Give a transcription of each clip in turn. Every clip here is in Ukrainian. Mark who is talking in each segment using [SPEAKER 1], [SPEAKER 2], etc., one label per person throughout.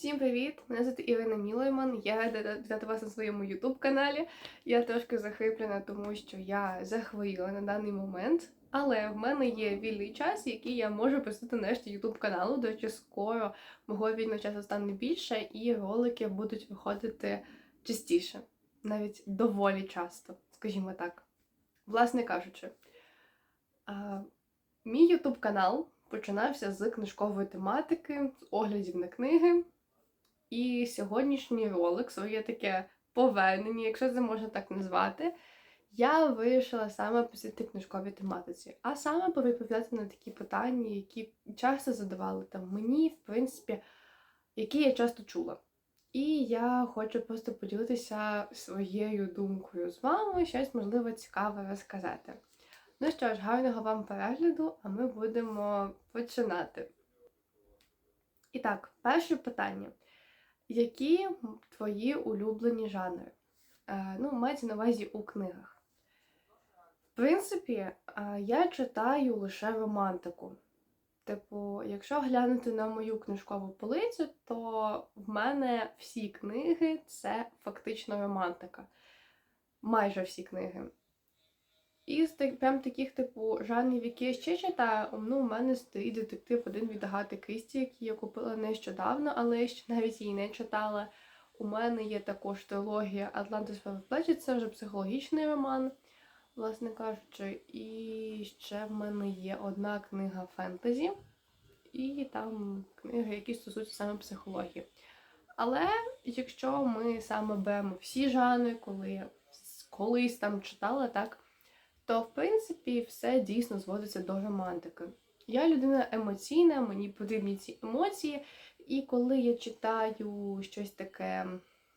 [SPEAKER 1] Всім привіт! Мене звати Ірина Мілойман. Я вітати вас на своєму youtube каналі. Я трошки захриплена, тому що я захворіла на даний момент. Але в мене є вільний час, який я можу присвятити нарешті youtube каналу. До речі, скоро мого вільного часу стане більше, і ролики будуть виходити частіше, навіть доволі часто, скажімо так. Власне кажучи, мій youtube канал починався з книжкової тематики, з оглядів на книги. І сьогоднішній ролик, своє таке повернення, якщо це можна так назвати, я вирішила саме посвятити книжковій тематиці, а саме повідповідати на такі питання, які часто задавали там мені, в принципі, які я часто чула. І я хочу просто поділитися своєю думкою з вами, щось можливо цікаве розказати. Ну що ж, гарного вам перегляду, а ми будемо починати. І так, перше питання. Які твої улюблені жанри? Е, ну, мається на увазі у книгах. В принципі, е, я читаю лише романтику. Типу, якщо глянути на мою книжкову полицю, то в мене всі книги це фактично романтика. Майже всі книги. І з так- прям таких, типу, жанрів, які я ще читаю, ну, у мене стоїть детектив один від Агати Крісті, який я купила нещодавно, але я ще навіть її не читала. У мене є також трилогія Атлантис плечі, це вже психологічний роман, власне кажучи. І ще в мене є одна книга фентезі, і там книги, які стосуються саме психології. Але якщо ми саме беремо всі жанри, коли колись там читала, так то в принципі все дійсно зводиться до романтики. Я людина емоційна, мені потрібні ці емоції, і коли я читаю щось таке,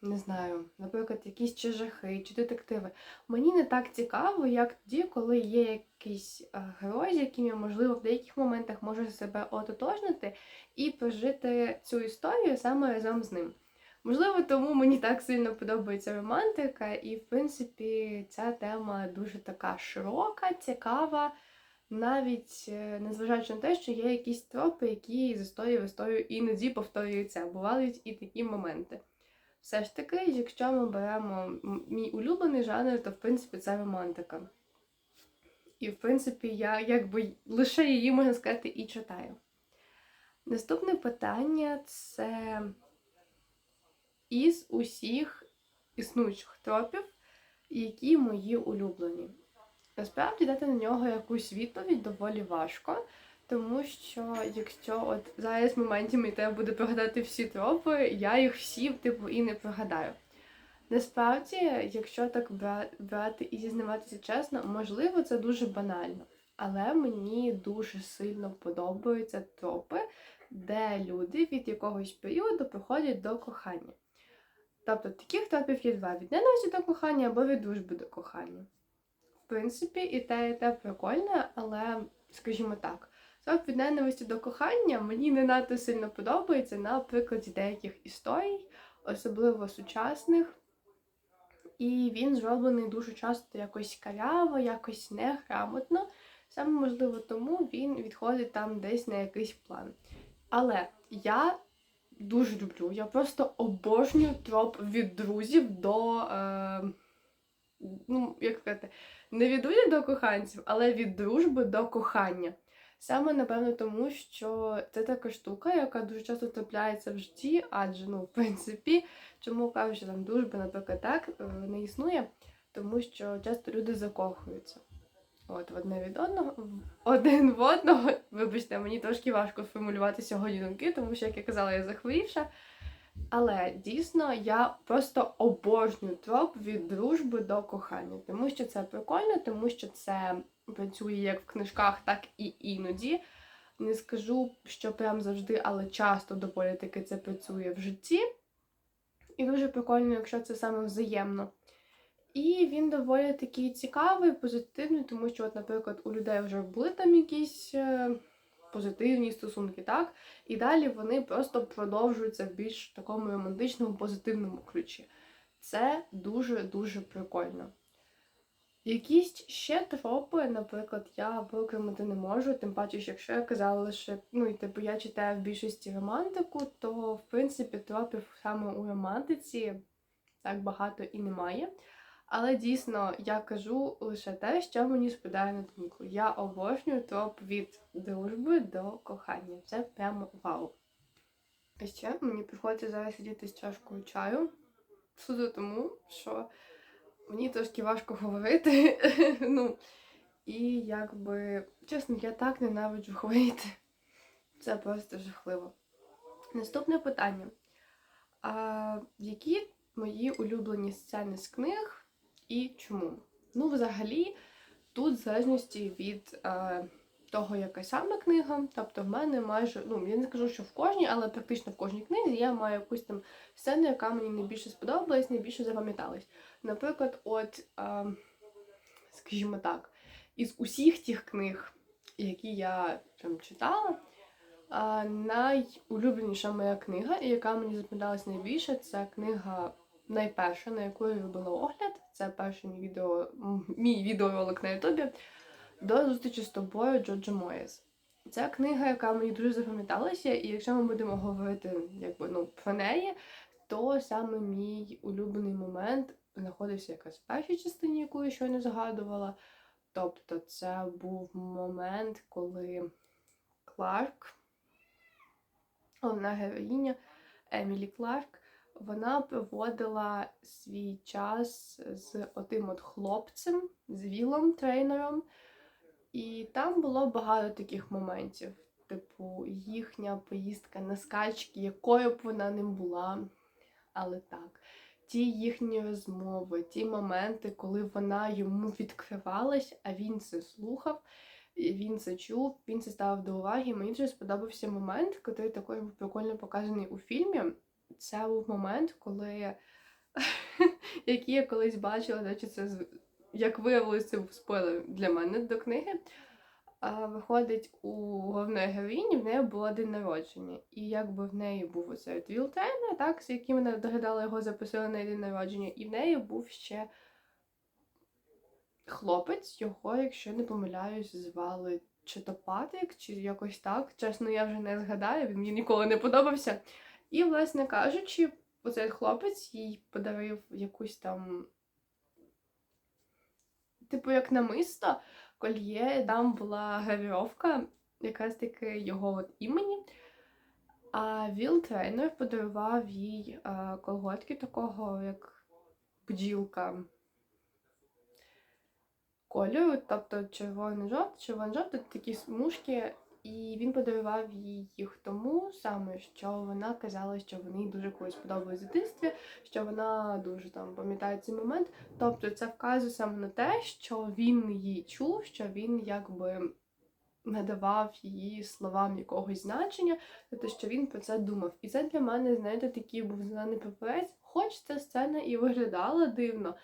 [SPEAKER 1] не знаю, наприклад, якісь чи жахи, чи детективи, мені не так цікаво, як тоді, коли є якийсь е, герой, з яким я, можливо, в деяких моментах можу себе ототожнити і прожити цю історію саме разом з ним. Можливо, тому мені так сильно подобається романтика, і, в принципі, ця тема дуже така широка, цікава, навіть е, незважаючи на те, що є якісь тропи, які з історії в історію іноді повторюються. Бувають і такі моменти. Все ж таки, якщо ми беремо мій улюблений жанр, то в принципі це романтика. І, в принципі, я якби лише її, можна сказати, і читаю. Наступне питання це із усіх існуючих тропів, які мої улюблені. Насправді дати на нього якусь відповідь доволі важко, тому що якщо от зараз в моменті мені треба буде пригадати всі тропи, я їх всі типу і не пригадаю. Насправді, якщо так брати і зізнаватися чесно, можливо, це дуже банально. Але мені дуже сильно подобаються тропи, де люди від якогось періоду приходять до кохання. Тобто таких тропів є два: від ненависті до кохання або від дружби до кохання. В принципі, і те, і те прикольне, але, скажімо так, троп від ненависті до кохання мені не надто сильно подобається на прикладі деяких історій, особливо сучасних. І він зроблений дуже часто якось каляво, якось неграмотно. Саме можливо, тому він відходить там десь на якийсь план. Але я дуже люблю. Я просто обожнюю троп від друзів до. Е, ну, як сказати, не від друзів до коханців, але від дружби до кохання. Саме, напевно, тому що це така штука, яка дуже часто трапляється в житті, адже, ну, в принципі, чому кажуть, що там дружба, наприклад, так е, не існує, тому що часто люди закохуються. От, в одне від одного, один в одного. Вибачте, мені трошки важко сформулювати сьогодні думки, тому що, як я казала, я захворівша. Але дійсно я просто обожнюю троп від дружби до кохання, тому що це прикольно, тому що це працює як в книжках, так і іноді. Не скажу, що прям завжди, але часто доволі таки це працює в житті. І дуже прикольно, якщо це саме взаємно. І він доволі такий цікавий, позитивний, тому що, от, наприклад, у людей вже були там якісь е, позитивні стосунки, так? І далі вони просто продовжуються в більш такому романтичному, позитивному ключі. Це дуже-дуже прикольно. Якісь ще тропи, наприклад, я виокремити не можу, тим паче, що якщо я казала, що ну і типу я читаю в більшості романтику, то в принципі тропів саме у романтиці так багато і немає. Але дійсно я кажу лише те, що мені спадає на думку. Я обожнюю троп від дружби до кохання. Це прямо вау. А ще мені приходиться зараз сидіти з чашкою чаю. Суду тому, що мені трошки важко говорити. ну, і якби, чесно, я так ненавиджу говорити. Це просто жахливо. Наступне питання. А, Які мої улюблені сцени з книг і чому? Ну, взагалі, тут в залежності від е, того, яка саме книга. Тобто, в мене майже, ну я не скажу, що в кожній, але практично в кожній книзі я маю якусь там сцену, яка мені найбільше сподобалась, найбільше запам'яталась. Наприклад, от, е, скажімо так, із усіх тих книг, які я там читала. А, найулюбленіша моя книга, і яка мені запам'яталась найбільше, це книга найперша, на яку я робила огляд. Це перший мій відео, мій відеоролик на Ютубі до зустрічі з тобою Джоджо Моєс. Це книга, яка мені дуже запам'яталася, і якщо ми будемо говорити якби, ну, про неї, то саме мій улюблений момент знаходився якраз в першій частині, яку я щойно згадувала. Тобто, це був момент, коли Кларк, головна героїня Емілі Кларк, вона проводила свій час з отим от хлопцем, з Вілом трейнером. І там було багато таких моментів. Типу, їхня поїздка на скачки, якою б вона не була. Але так, ті їхні розмови, ті моменти, коли вона йому відкривалась, а він це слухав, він це чув, він це ставив до уваги. Мені дуже сподобався момент, який також був прикольно показаний у фільмі. Це був момент, коли який я колись бачила, значить, це як виявилося, був спойлер для мене до книги. А, виходить, у головної героїні в неї було день народження. І якби в неї був оцей от Віл Трейнер, так, з яким вона догадала його запросила на день народження, і в неї був ще хлопець, його, якщо не помиляюсь, звали чи то Патрік, чи якось так. Чесно, я вже не згадаю, він мені ніколи не подобався. І, власне кажучи, оцей хлопець їй подарив якусь там, типу, як намисто, кольє, там була гравіровка, якраз таки його от імені. А Віл тренер подарував їй е, колготки такого, як бджілка кольору, тобто червоно-жовтий, червоно-жовтий, такі смужки. І він подарував їх тому саме, що вона казала, що вони дуже колись подобались в дитинстві, що вона дуже там пам'ятає цей момент. Тобто це вказує саме на те, що він її чув, що він якби надавав її словам якогось значення, тобто що він про це думав. І це для мене, знаєте, такий був зелений папірець, хоч ця сцена і виглядала дивно,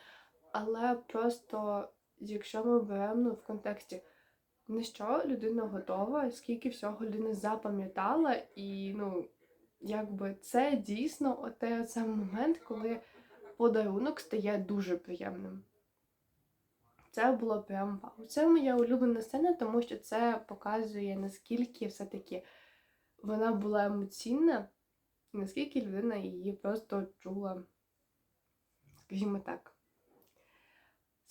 [SPEAKER 1] але просто, якщо ми беремо ну, в контексті. На що людина готова, скільки всього людина запам'ятала, і ну, якби це дійсно оте саме момент, коли подарунок стає дуже приємним. Це було прям вау. Це моя улюблена сцена, тому що це показує, наскільки все-таки вона була емоційна, і наскільки людина її просто чула, скажімо так.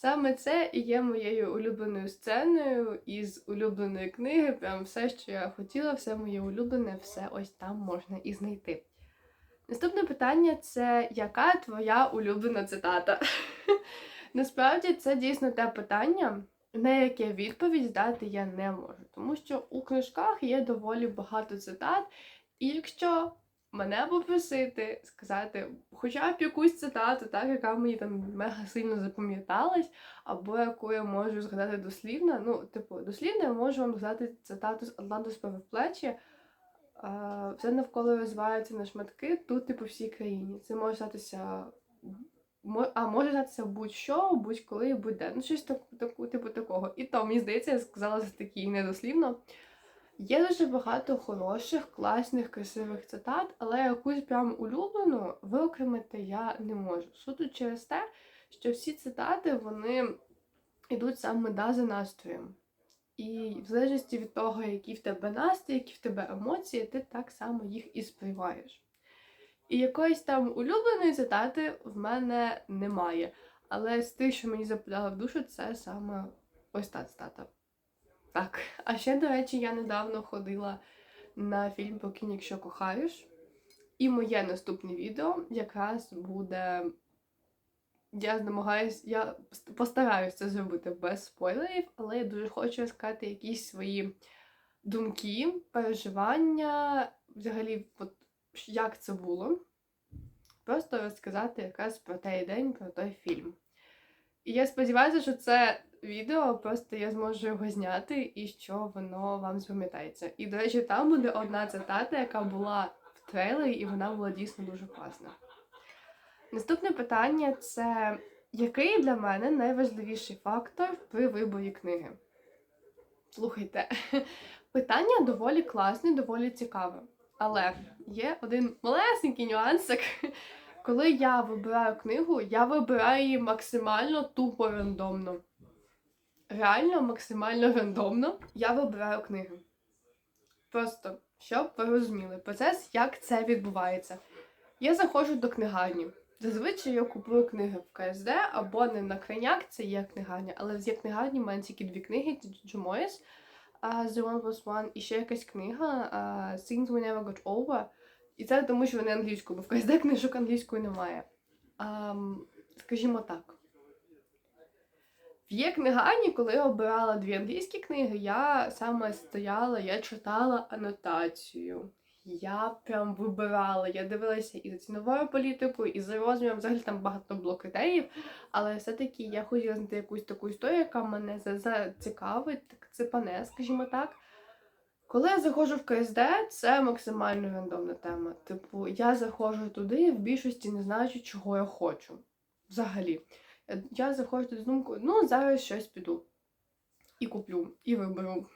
[SPEAKER 1] Саме це і є моєю улюбленою сценою із улюбленої книги. Прям все, що я хотіла, все моє улюблене, все ось там можна і знайти. Наступне питання це яка твоя улюблена цитата? Насправді це дійсно те питання, на яке відповідь дати я не можу, тому що у книжках є доволі багато цитат, і якщо мене попросити сказати хоча б якусь цитату, так, яка мені там мега сильно запам'яталась, або яку я можу згадати дослівно. Ну, типу, дослівно я можу вам згадати цитату з Атланту плечі. Все навколо розвивається на шматки тут, типу, всій країні. Це може статися. А може статися будь-що, будь-коли, будь-де. Ну, щось так, таку, типу такого. І то, мені здається, я сказала це такі недослівно. Є дуже багато хороших, класних, красивих цитат, але якусь прям улюблену виокремити я не можу. Суто через те, що всі цитати вони йдуть саме да, за настроєм. І в залежності від того, які в тебе настрій, які в тебе емоції, ти так само їх і сприймаєш. І якоїсь там улюбленої цитати в мене немає. Але з тих, що мені западало в душу, це саме ось та цитата. Так. А ще, до речі, я недавно ходила на фільм Покинь, якщо кохаєш. І моє наступне відео якраз буде. Я намагаюсь, я постараюся це зробити без спойлерів, але я дуже хочу сказати якісь свої думки, переживання, взагалі, от, як це було. Просто розказати якраз про той день, про той фільм. І я сподіваюся, що це відео просто я зможу його зняти і що воно вам запам'ятається. І, до речі, там буде одна цитата, яка була в трейлері, і вона була дійсно дуже класна. Наступне питання це який для мене найважливіший фактор при виборі книги? Слухайте, питання доволі класне, доволі цікаве. Але є один малесенький нюансик. Коли я вибираю книгу, я вибираю її максимально тупо рандомно. Реально максимально рандомно я вибираю книги. Просто, щоб ви розуміли процес, як це відбувається. Я заходжу до книгарні. Зазвичай я купую книги в КСД або не на крайняк, це є книгарня, але в є книгарні в мене тільки дві книги: uh, The One Plus One і ще якась книга Things We Never Got Over. І це тому, що вони англійською, бо в КСД книжок англійською немає. Скажімо так. В є книгарні, коли я обирала дві англійські книги, я саме стояла, я читала анотацію. Я прям вибирала, я дивилася і за ціновою політикою, і за розміром. Взагалі там багато було критеріїв, але все-таки я хотіла знайти якусь таку історію, яка мене зацікавить, цепане, скажімо так. Коли я заходжу в КСД, це максимально рандомна тема. Типу, я заходжу туди, в більшості не знаючи, чого я хочу. Взагалі. Я заходжу з думкою, ну, зараз щось піду. І куплю, і виберу.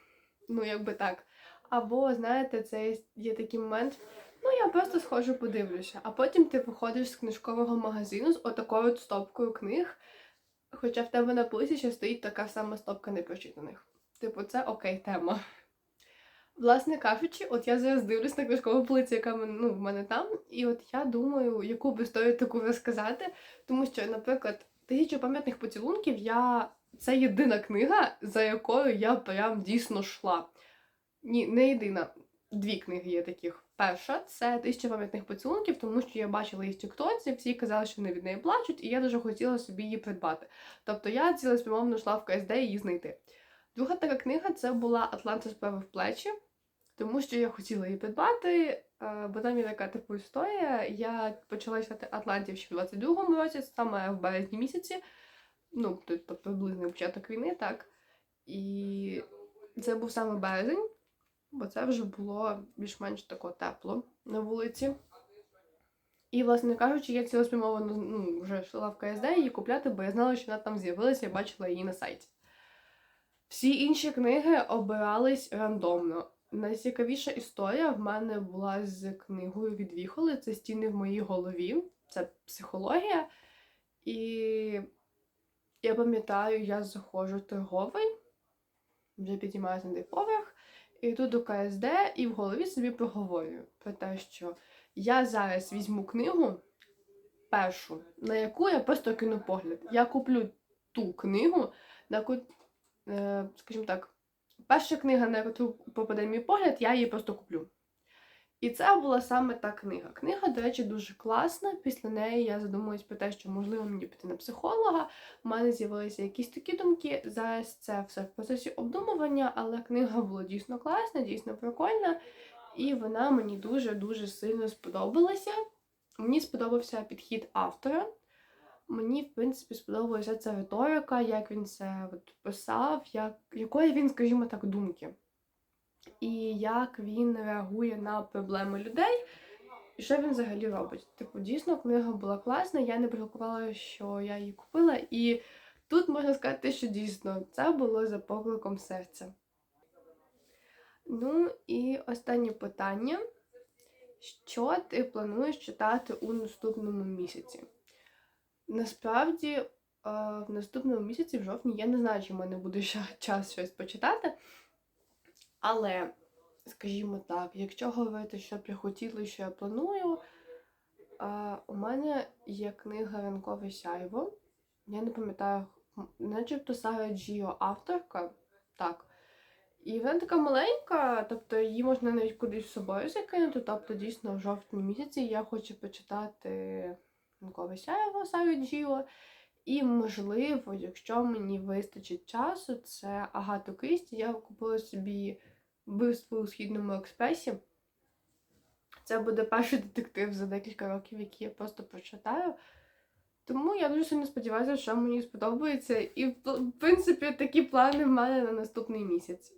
[SPEAKER 1] Ну, якби так. Або, знаєте, це є такий момент, ну я просто схожу, подивлюся. А потім ти виходиш з книжкового магазину з отакою от стопкою книг, хоча в тебе на полиці ще стоїть така сама стопка непрочитаних. Типу, це окей тема. Власне кажучи, от я зараз дивлюсь на книжкову полиці, яка ну, в мене там, і от я думаю, яку б історію таку розказати, тому що, наприклад, тисячу пам'ятних поцілунків я. Це єдина книга, за якою я прям дійсно йшла. Ні, не єдина. Дві книги є таких. Перша це тисяча пам'ятних поцілунків, тому що я бачила її в Тіктоці, всі казали, що вони від неї плачуть, і я дуже хотіла собі її придбати. Тобто я цілеспрямовно йшла в КСД її знайти. Друга така книга це була Атланта в плечі, тому що я хотіла її придбати, бо там є така типу історія. Я почала читати Атлантів ще в 22-му році, саме в березні місяці, ну, тобто приблизний початок війни, так. І це був саме березень бо це вже було більш-менш тако тепло на вулиці. І, власне кажучи, я цілеспрямовано ну, вже йшла в КСД її купляти, бо я знала, що вона там з'явилася і бачила її на сайті. Всі інші книги обирались рандомно. Найцікавіша історія в мене була з книгою від Віхоли. Це стіни в моїй голові, це психологія. І я пам'ятаю, я заходжу в торговий, вже підіймаюся на поверх, йду до КСД і в голові собі проговорюю про те, що я зараз візьму книгу першу, на яку я просто кину погляд. Я куплю ту книгу, на яку, е, скажімо так, перша книга, на яку попаде мій погляд, я її просто куплю. І це була саме та книга. Книга, до речі, дуже класна. Після неї я задумуюсь про те, що можливо мені піти на психолога. У мене з'явилися якісь такі думки. Зараз це все в процесі обдумування, але книга була дійсно класна, дійсно прикольна, і вона мені дуже-дуже сильно сподобалася. Мені сподобався підхід автора. Мені, в принципі, сподобалася ця риторика, як він це от писав, як, якої він, скажімо так, думки і як він реагує на проблеми людей. І що він взагалі робить? Типу, дійсно, книга була класна, я не пророкувала, що я її купила, і тут можна сказати, що дійсно це було за покликом серця. Ну і останнє питання: що ти плануєш читати у наступному місяці? Насправді, в наступному місяці, в жовтні, я не знаю, чи в мене буде ще час щось почитати. Але, скажімо так, якщо говорити, що б я хотіла, що я планую, у мене є книга Ранкове сяйво. Я не пам'ятаю, начебто Сара Джіо авторка. Так. І вона така маленька, тобто її можна навіть кудись з собою закинути. Тобто, дійсно, в жовтні місяці я хочу почитати Ранкове сяйво Сари Джіо. І, можливо, якщо мені вистачить часу, це Агату Крісті. Я купила собі вбивство у східному експресі. Це буде перший детектив за декілька років, який я просто прочитаю. Тому я дуже сильно сподіваюся, що мені сподобається. І, в принципі, такі плани в мене на наступний місяць.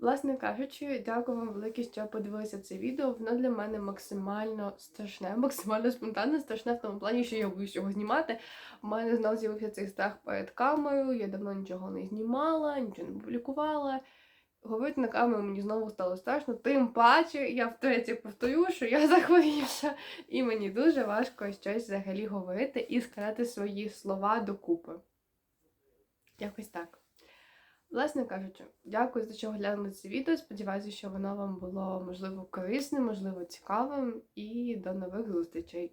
[SPEAKER 1] Власне кажучи, дякую вам велике, що подивилися це відео. Воно для мене максимально страшне, максимально спонтанне, страшне в тому плані, що я боюсь його знімати. У мене знову з'явився цей страх перед камерою, я давно нічого не знімала, нічого не публікувала. Говорити на камеру мені знову стало страшно, тим паче я втретє повторю, що я захворівша, і мені дуже важко щось взагалі говорити і сказати свої слова докупи. Якось так. Власне кажучи, дякую за що глянули це відео. Сподіваюся, що воно вам було можливо корисним, можливо, цікавим, і до нових зустрічей.